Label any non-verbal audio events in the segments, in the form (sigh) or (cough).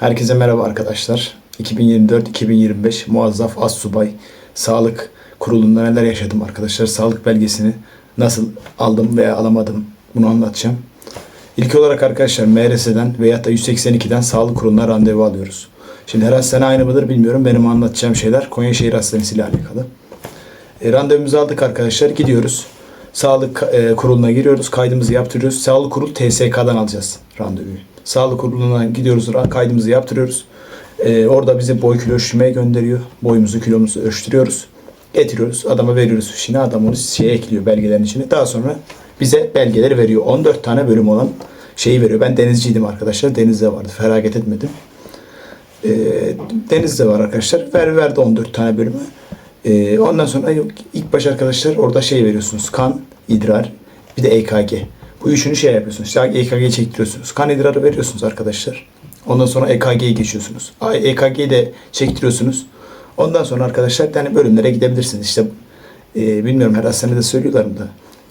Herkese merhaba arkadaşlar. 2024-2025 muazzaf az subay sağlık kurulunda neler yaşadım arkadaşlar. Sağlık belgesini nasıl aldım veya alamadım bunu anlatacağım. İlk olarak arkadaşlar MRS'den veya da 182'den sağlık kuruluna randevu alıyoruz. Şimdi her hastane aynı mıdır bilmiyorum. Benim anlatacağım şeyler Konya Şehir Hastanesi ile alakalı. E, randevumuzu aldık arkadaşlar. Gidiyoruz. Sağlık e, kuruluna giriyoruz. Kaydımızı yaptırıyoruz. Sağlık kurulu TSK'dan alacağız randevuyu. Sağlık kuruluna gidiyoruz. Kaydımızı yaptırıyoruz. E, orada bizi boy kilo ölçmeye gönderiyor. Boyumuzu kilomuzu ölçtürüyoruz. Getiriyoruz. Adama veriyoruz fişini. Adam onu şeye ekliyor belgelerin içine. Daha sonra bize belgeleri veriyor. 14 tane bölüm olan şeyi veriyor. Ben denizciydim arkadaşlar. Denizde vardı. Feragat etmedim. E, Denizde var arkadaşlar. Ver verdi 14 tane bölümü. E, ondan sonra yok, ilk baş arkadaşlar orada şey veriyorsunuz. Kan, idrar, bir de EKG. Bu üçünü şey yapıyorsunuz. İşte EKG çektiriyorsunuz. Kan idrarı veriyorsunuz arkadaşlar. Ondan sonra EKG'ye geçiyorsunuz. EKG'yi de çektiriyorsunuz. Ondan sonra arkadaşlar yani bölümlere gidebilirsiniz. İşte e, bilmiyorum her hastanede söylüyorlar mı da.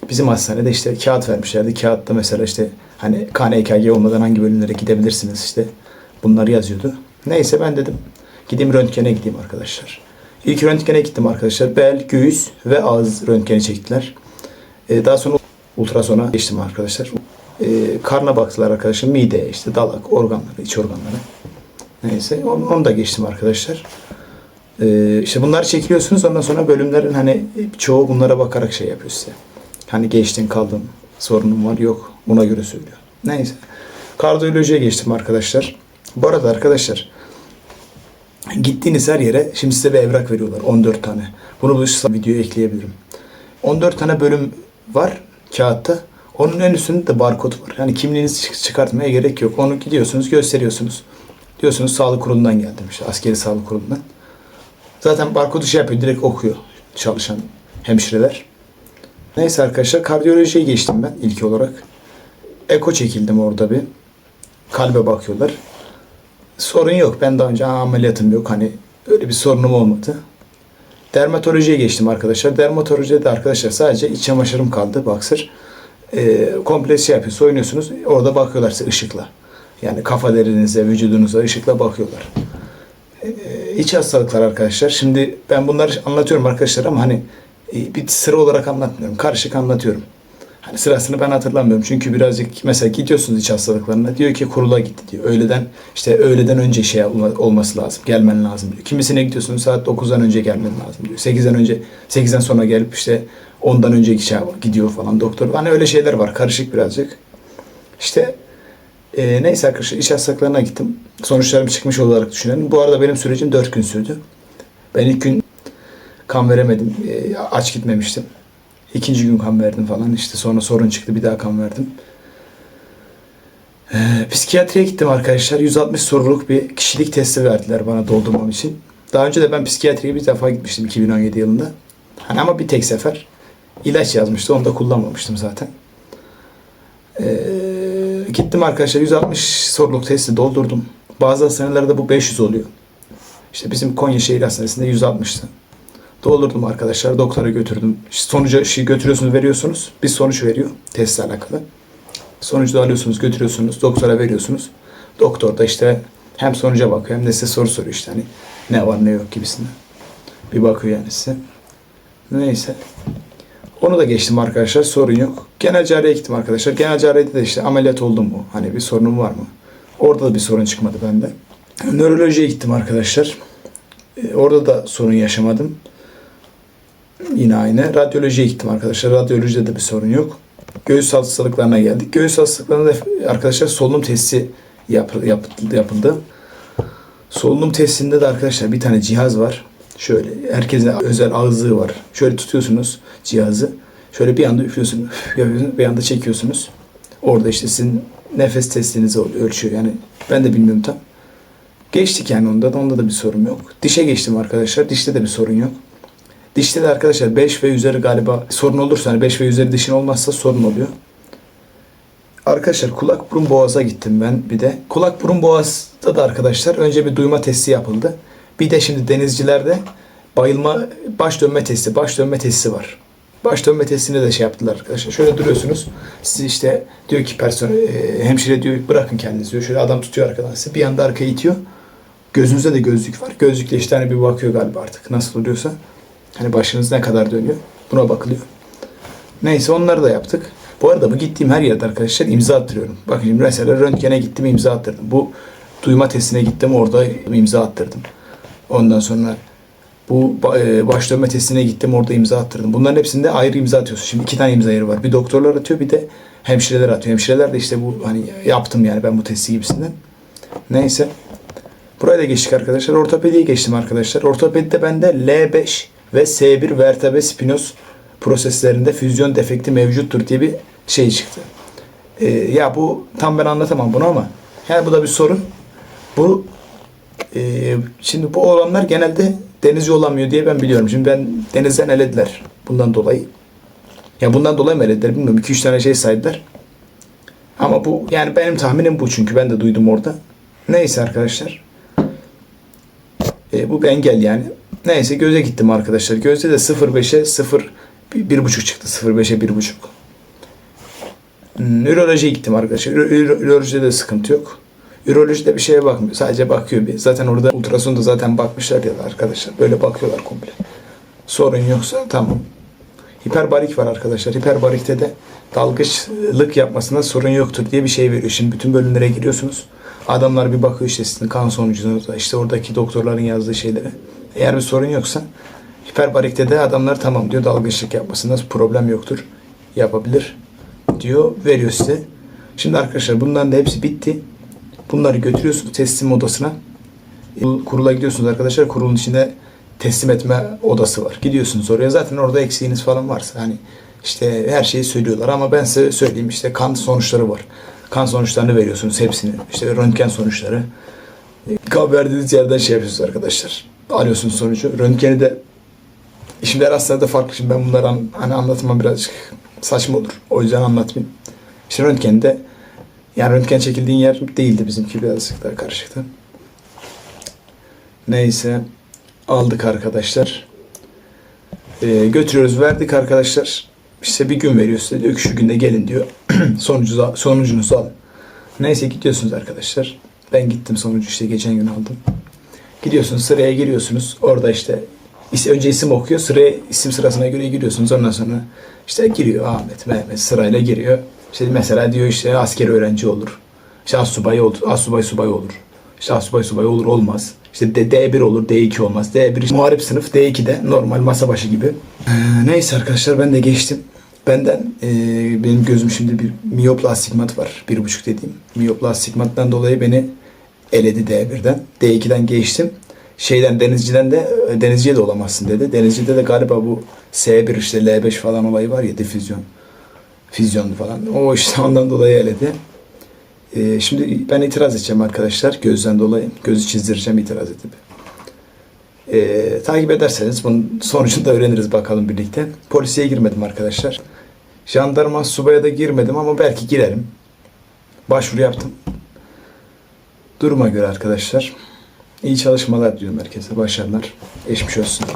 Bizim hastanede işte kağıt vermişlerdi. Kağıtta mesela işte hani kan EKG olmadan hangi bölümlere gidebilirsiniz işte. Bunları yazıyordu. Neyse ben dedim gideyim röntgene gideyim arkadaşlar. İlk röntgene gittim arkadaşlar. Bel, göğüs ve ağız röntgeni çektiler. Ee, daha sonra ultrasona geçtim arkadaşlar. Ee, karna baktılar arkadaşlar. Mide, işte dalak, organları, iç organları. Neyse onu, onu da geçtim arkadaşlar. Ee, işte bunları çekiliyorsunuz. Ondan sonra bölümlerin hani çoğu bunlara bakarak şey yapıyor size. Hani geçtin kaldın, sorunun var yok. Buna göre söylüyor. Neyse. Kardiyolojiye geçtim arkadaşlar. Bu arada arkadaşlar Gittiğiniz her yere şimdi size bir evrak veriyorlar 14 tane. Bunu bu videoya ekleyebilirim. 14 tane bölüm var kağıtta. Onun en üstünde de barkod var. Yani kimliğinizi çık- çıkartmaya gerek yok. Onu gidiyorsunuz, gösteriyorsunuz. Diyorsunuz sağlık kurulundan geldim işte askeri sağlık kurulundan. Zaten barkodu şey yapıyor, direkt okuyor çalışan hemşireler. Neyse arkadaşlar kardiyolojiye geçtim ben ilk olarak. Eko çekildim orada bir. Kalbe bakıyorlar. Sorun yok. Ben daha önce "Aa, ameliyatım yok. Hani öyle bir sorunum olmadı. Dermatolojiye geçtim arkadaşlar. Dermatolojide de arkadaşlar sadece iç çamaşırım kaldı. Baksır. Ee, komple şey yapıyor. Soyunuyorsunuz. Orada bakıyorlar size ışıkla. Yani kafa derinize, vücudunuza ışıkla bakıyorlar. Ee, iç hastalıklar arkadaşlar. Şimdi ben bunları anlatıyorum arkadaşlar ama hani e, bir sıra olarak anlatmıyorum. Karışık anlatıyorum. Hani sırasını ben hatırlamıyorum. Çünkü birazcık mesela gidiyorsunuz iç hastalıklarına. Diyor ki kurula gitti diyor. Öğleden işte öğleden önce şey olma- olması lazım. Gelmen lazım diyor. Kimisine gidiyorsunuz saat 9'dan önce gelmen lazım diyor. 8'den önce 8'den sonra gelip işte 10'dan önce şey gidiyor falan doktor. Hani öyle şeyler var. Karışık birazcık. İşte e, neyse arkadaşlar iç hastalıklarına gittim. Sonuçlarım çıkmış olarak düşünelim. Bu arada benim sürecim 4 gün sürdü. Ben ilk gün kan veremedim. E, aç gitmemiştim. İkinci gün kan verdim falan. İşte sonra sorun çıktı. Bir daha kan verdim. Ee, psikiyatriye gittim arkadaşlar. 160 soruluk bir kişilik testi verdiler bana doldurmam için. Daha önce de ben psikiyatriye bir defa gitmiştim 2017 yılında. Hani ama bir tek sefer. ilaç yazmıştı. Onu da kullanmamıştım zaten. Ee, gittim arkadaşlar 160 soruluk testi doldurdum. Bazı hastanelerde bu 500 oluyor. İşte bizim Konya Şehir Hastanesi'nde 160'tı. Doldurdum arkadaşlar. Doktora götürdüm. İşte sonucu şey götürüyorsunuz, veriyorsunuz. Bir sonuç veriyor testle alakalı. Sonucu da alıyorsunuz, götürüyorsunuz. Doktora veriyorsunuz. Doktor da işte hem sonuca bakıyor hem de size soru soruyor işte hani ne var ne yok gibisinden. Bir bakıyor yani size. Neyse. Onu da geçtim arkadaşlar. Sorun yok. Genel cerrahiye gittim arkadaşlar. Genel cerrahide de işte ameliyat oldum mu? Hani bir sorunum var mı? Orada da bir sorun çıkmadı bende. Nörolojiye gittim arkadaşlar. Ee, Orada da sorun yaşamadım. Yine aynı. Radyolojiye gittim arkadaşlar. Radyolojide de bir sorun yok. Göğüs hastalıklarına geldik. Göğüs hastalıklarında da arkadaşlar solunum testi yap, yap, yapıldı. Solunum testinde de arkadaşlar bir tane cihaz var. Şöyle herkesin özel ağızlığı var. Şöyle tutuyorsunuz cihazı. Şöyle bir anda üflüyorsunuz, bir anda çekiyorsunuz. Orada işte sizin nefes testinizi ölçüyor. Yani ben de bilmiyorum tam. Geçtik yani onda da onda da bir sorun yok. Dişe geçtim arkadaşlar. Dişte de bir sorun yok. Dişte de arkadaşlar 5 ve üzeri galiba sorun olursa hani 5 ve üzeri dişin olmazsa sorun oluyor. Arkadaşlar kulak burun boğaza gittim ben bir de. Kulak burun boğazda da arkadaşlar önce bir duyma testi yapıldı. Bir de şimdi denizcilerde bayılma baş dönme testi, baş dönme testi var. Baş dönme testine de şey yaptılar arkadaşlar. Şöyle duruyorsunuz. Siz işte diyor ki personel, e, hemşire diyor bırakın kendinizi diyor. Şöyle adam tutuyor arkadan sizi. Bir anda arkaya itiyor. Gözünüzde de gözlük var. Gözlükle işte hani bir bakıyor galiba artık nasıl oluyorsa. Hani başınız ne kadar dönüyor. Buna bakılıyor. Neyse onları da yaptık. Bu arada bu gittiğim her yerde arkadaşlar imza attırıyorum. Bakın şimdi mesela röntgene gittim imza attırdım. Bu duyma testine gittim orada imza attırdım. Ondan sonra bu e, baş dönme testine gittim orada imza attırdım. Bunların hepsinde ayrı imza atıyorsun. Şimdi iki tane imza yeri var. Bir doktorlar atıyor bir de hemşireler atıyor. Hemşireler de işte bu hani yaptım yani ben bu testi gibisinden. Neyse. Buraya da geçtik arkadaşlar. Ortopediye geçtim arkadaşlar. Ortopedide bende L5 ve S1 vertebre spinoz proseslerinde füzyon defekti mevcuttur diye bir şey çıktı. Ee, ya bu tam ben anlatamam bunu ama yani bu da bir sorun. Bu e, şimdi bu olanlar genelde denizci olamıyor diye ben biliyorum. Şimdi ben denizden elediler bundan dolayı. Ya bundan dolayı mı elediler bilmiyorum. 2-3 tane şey saydılar. Ama bu yani benim tahminim bu çünkü ben de duydum orada. Neyse arkadaşlar. E, bu bir engel yani. Neyse göze gittim arkadaşlar. Gözde de 0.5'e 0 1.5 çıktı. 0.5'e 1.5. Hmm, Ürolojiye gittim arkadaşlar. Ür- ür- Ürolojide de sıkıntı yok. Ürolojide bir şeye bakmıyor. Sadece bakıyor bir. Zaten orada ultrasonda zaten bakmışlar ya da arkadaşlar. Böyle bakıyorlar komple. Sorun yoksa tamam. Hiperbarik var arkadaşlar. Hiperbarikte de dalgıçlık yapmasında sorun yoktur diye bir şey veriyor. Şimdi bütün bölümlere giriyorsunuz. Adamlar bir bakıyor işte sizin kan sonucunuza, işte oradaki doktorların yazdığı şeylere. Eğer bir sorun yoksa hiperbarikte de adamlar tamam diyor dalgıçlık yapmasında problem yoktur. Yapabilir diyor, veriyor size. Şimdi arkadaşlar bunların da hepsi bitti. Bunları götürüyorsunuz teslim odasına. Kurula gidiyorsunuz arkadaşlar. Kurulun içinde teslim etme odası var. Gidiyorsunuz oraya. Zaten orada eksiğiniz falan varsa hani işte her şeyi söylüyorlar ama ben size söyleyeyim işte kan sonuçları var. Kan sonuçlarını veriyorsunuz hepsini. İşte röntgen sonuçları. E, Kan verdiğiniz yerden şey yapıyorsunuz arkadaşlar. Alıyorsunuz sonucu. Röntgeni de şimdi her hastanede farklı. Şimdi ben bunları an- hani anlatmam birazcık saçma olur. O yüzden anlatmayayım. İşte röntgende yani röntgen çekildiğin yer değildi bizimki birazcık daha karışıktı. Neyse aldık arkadaşlar. Ee, götürüyoruz verdik arkadaşlar. İşte bir gün veriyor size diyor ki şu günde gelin diyor. (clears throat) Sonucu, sonucunuzu alın. Neyse gidiyorsunuz arkadaşlar. Ben gittim sonucu işte geçen gün aldım. Gidiyorsunuz sıraya giriyorsunuz. Orada işte önce isim okuyor. Sıraya isim sırasına göre giriyorsunuz. Ondan sonra işte giriyor Ahmet, Mehmet sırayla giriyor. İşte mesela diyor işte asker öğrenci olur. İşte assubay olur. Assubay subay olur. İşte assubay subay olur olmaz. İşte D- D1 olur, D2 olmaz. D1 işte muharip sınıf, D2 de normal masa başı gibi. Ee, neyse arkadaşlar ben de geçtim. Benden e, benim gözüm şimdi bir miyopla astigmat var. Bir buçuk dediğim. Miyopla astigmattan dolayı beni eledi D1'den. D2'den geçtim. Şeyden denizciden de e, denizciye de olamazsın dedi. Denizcide de galiba bu S1 işte L5 falan olayı var ya difüzyon. Füzyon falan. O işte (laughs) ondan dolayı eledi. Ee, şimdi ben itiraz edeceğim arkadaşlar gözden dolayı. Gözü çizdireceğim itiraz edip. Ee, takip ederseniz bunun sonucunu da öğreniriz bakalım birlikte. Polisiye girmedim arkadaşlar. Jandarma subaya da girmedim ama belki girerim. Başvuru yaptım. Duruma göre arkadaşlar. İyi çalışmalar diliyorum herkese. Başarılar. Geçmiş olsun.